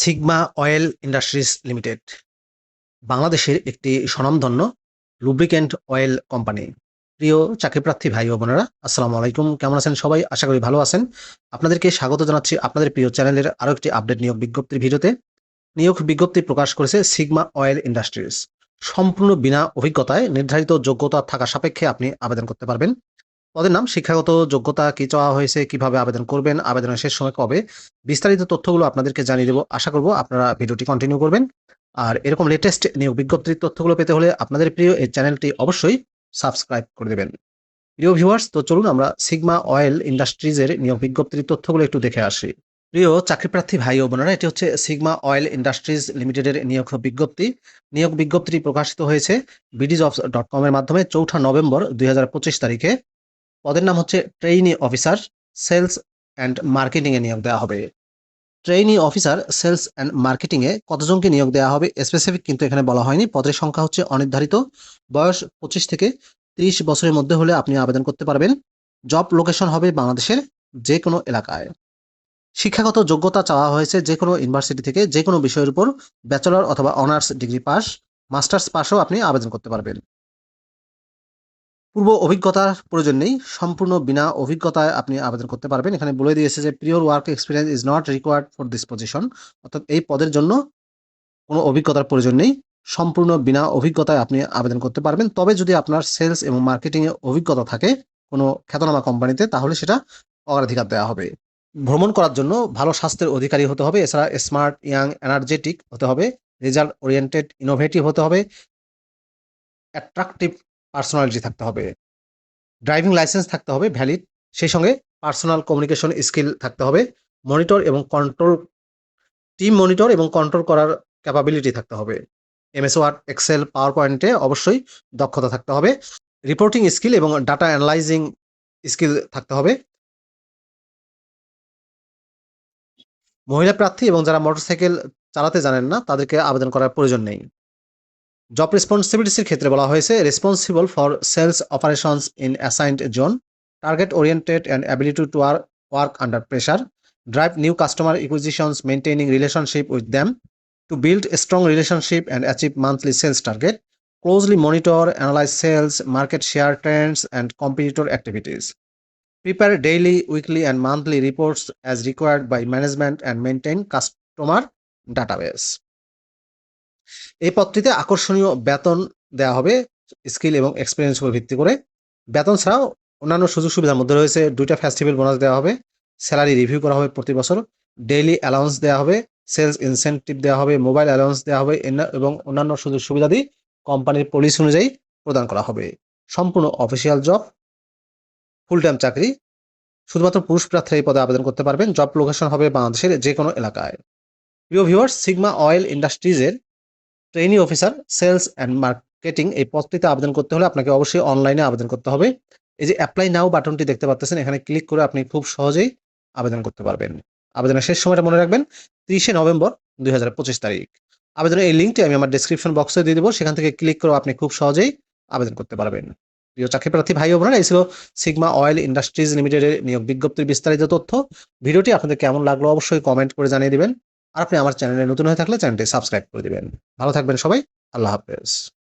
Sigma oil industries limited, বাংলাদেশের একটি স্বনামধন্য লুব্রিক্যান্ট অয়েল কোম্পানি প্রিয় চাকরিপ্রার্থী ভাই ও বোনেরা, আসসালামু আলাইকুম। কেমন আছেন সবাই? আশা করি ভালো আছেন। আপনাদেরকে স্বাগত জানাচ্ছি আপনাদের প্রিয় চ্যানেলের আরও একটি আপডেট নিয়োগ বিজ্ঞপ্তির ভিডিওতে। নিয়োগ বিজ্ঞপ্তি প্রকাশ করেছে সিগমা অয়েল ইন্ডাস্ট্রিজ। সম্পূর্ণ বিনা অভিজ্ঞতায় নির্ধারিত যোগ্যতা থাকা সাপেক্ষে আপনি আবেদন করতে পারবেন। পদের নাম? শিক্ষাগত যোগ্যতা কি চাওয়া হয়েছে? কীভাবে আবেদন করবেন? আবেদনের শেষ সময় কবে? বিস্তারিত তথ্যগুলো আপনাদেরকে জানিয়ে দেবো। আশা করব আপনারা ভিডিওটি কন্টিনিউ করবেন। আর এরকম লেটেস্ট নিয়োগ বিজ্ঞপ্তির তথ্যগুলো পেতে হলে আপনাদের প্রিয় এই চ্যানেলটি অবশ্যই সাবস্ক্রাইব করে দেবেন। প্রিয় ভিউয়ার্স তো চলুন আমরা সিগমা অয়েল ইন্ডাস্ট্রিজের নিয়োগ বিজ্ঞপ্তির তথ্যগুলো একটু দেখে আসি। প্রিয় চাকরিপ্রার্থী ভাই ও বোনেরা, এটি হচ্ছে সিগমা অয়েল ইন্ডাস্ট্রিজ লিমিটেডের নিয়োগ বিজ্ঞপ্তি। নিয়োগ বিজ্ঞপ্তিটি প্রকাশিত হয়েছে বিডিজ অফ ডট কমের মাধ্যমে চৌঠা নভেম্বর দুই হাজার পঁচিশ তারিখে। পদের নাম হচ্ছে ট্রেইনি অফিসার সেলস অ্যান্ড মার্কেটিংয়ে নিয়োগ দেওয়া হবে। ট্রেইনি অফিসার সেলস অ্যান্ড মার্কেটিংয়ে কতজনকে নিয়োগ দেওয়া হবে স্পেসিফিক কিন্তু এখানে বলা হয়নি। পদের সংখ্যা হচ্ছে অনির্ধারিত। বয়স পঁচিশ থেকে তিরিশ বছরের মধ্যে হলে আপনি আবেদন করতে পারবেন। জব লোকেশন হবে বাংলাদেশের যে কোনো এলাকায়। শিক্ষাগত যোগ্যতা চাওয়া হয়েছে যে কোনো ইউনিভার্সিটি থেকে যে কোনো বিষয়ের উপর ব্যাচেলর অথবা অনার্স ডিগ্রি পাস মাস্টার্স পাসও আপনি আবেদন করতে পারবেন। পূর্ব অভিজ্ঞতার প্রয়োজন নেই। সম্পূর্ণ বিনা অভিজ্ঞতায় আপনি আবেদন করতে পারবেন। এখানে বলে দিয়েছে যে prior work experience is not required for this position অর্থাৎ এই পদের জন্য কোনো অভিজ্ঞতার প্রয়োজন নেই। সম্পূর্ণ বিনা অভিজ্ঞতায় আপনি আবেদন করতে পারবেন। তবে যদি আপনার সেলস এবং মার্কেটিংয়ে অভিজ্ঞতা থাকে কোনো খ্যাতনামা কোম্পানিতে, তাহলে সেটা অগ্রাধিকার দেওয়া হবে। ভ্রমণ করার জন্য ভালো স্বাস্থ্যের অধিকারী হতে হবে। এছাড়া স্মার্ট, ইয়াং, এনার্জেটিক হতে হবে। রেজাল্ট ওরিয়েন্টেড ইনোভেটিভ হতে হবে। অ্যাট্রাকটিভ পার্সোনালিটি থাকতে হবে। ড্রাইভিং লাইসেন্স থাকতে হবে ভ্যালিড সেই সঙ্গে পার্সোনাল কমিউনিকেশন স্কিল থাকতে হবে মনিটর এবং কন্ট্রোল টিম মনিটর এবং কন্ট্রোল করার ক্যাপাবিলিটি থাকতে হবে। এমএস ওয়ার্ড এক্সেল পাওয়ার পয়েন্টে অবশ্যই দক্ষতা থাকতে হবে। রিপোর্টিং স্কিল এবং ডাটা অ্যানালাইজিং স্কিল থাকতে হবে। মহিলা প্রার্থী এবং যারা মোটরসাইকেল চালাতে জানেন না, তাদেরকে আবেদন করার প্রয়োজন নেই। জব রেসপন্সিবিলিটিসের ক্ষেত্রে বলা হয়েছে responsible for sales operations in assigned zone target oriented and ability to work under pressure drive new customer acquisitions maintaining relationship with them to build strong relationship and achieve monthly sales target closely monitor analyse sales market share trends and competitor activities prepare daily, weekly, and monthly reports as required by management and maintain customer database. এই পদটিতে আকর্ষণীয় বেতন দেওয়া হবে, skill এবং experience উপর ভিত্তি করে। বেতন ছাড়াও অন্যান্য সুযোগ সুবিধার মধ্যে রয়েছে দুইটা ফেস্টিভ্যাল বোনাস দেওয়া হবে স্যালারি রিভিউ করা হবে প্রতি বছর ডেইলি অ্যালাউন্স দেওয়া হবে সেলস ইনসেন্টিভ দেওয়া হবে মোবাইল অ্যালাউন্স দেওয়া হবে এবং অন্যান্য সুযোগ সুবিধাদি কোম্পানির পলিসি অনুযায়ী প্রদান করা হবে। সম্পূর্ণ অফিসিয়াল জব ফুল টাইম চাকরি, শুধুমাত্র পুরুষ প্রার্থীরা এই পদে আবেদন করতে পারবেন জব লোকেশন হবে বাংলাদেশের যে কোনো এলাকায়। প্রিয় viewers sigma oil ইন্ডাস্ট্রিজের trainee officer sales and marketing এই পদটিতে আবেদন করতে হলে আপনাকে অবশ্যই অনলাইনে আবেদন করতে হবে। এই যে অ্যাপ্লাই নাও বাটনটি দেখতে পাচ্ছেন, এখানে ক্লিক করে আপনি খুব সহজেই আবেদন করতে পারবেন। আবেদনের শেষ সময়টা মনে রাখবেন, তিরিশে নভেম্বর দুই হাজার পঁচিশ তারিখ। আবেদনের এই লিঙ্কটি আমি আমার ডিসক্রিপশন বক্সে দিয়ে দেবো, সেখান থেকে ক্লিক করে আপনি খুব সহজেই আবেদন করতে পারবেন। প্রিয় চাকরি প্রার্থী ভাই বোনেরা, এই ছিল সিগমা অয়েল ইন্ডাস্ট্রিজ লিমিটেডের নিয়োগ বিজ্ঞপ্তির বিস্তারিত তথ্য। ভিডিওটি আপনাদের কেমন লাগল অবশ্যই কমেন্ট করে জানিয়ে দিবেন। আর আপনি আমার চ্যানেলে নতুন হয়ে থাকলে চ্যানেলটি সাবস্ক্রাইব করে দিবেন। ভালো থাকবেন সবাই। আল্লাহ হাফেজ।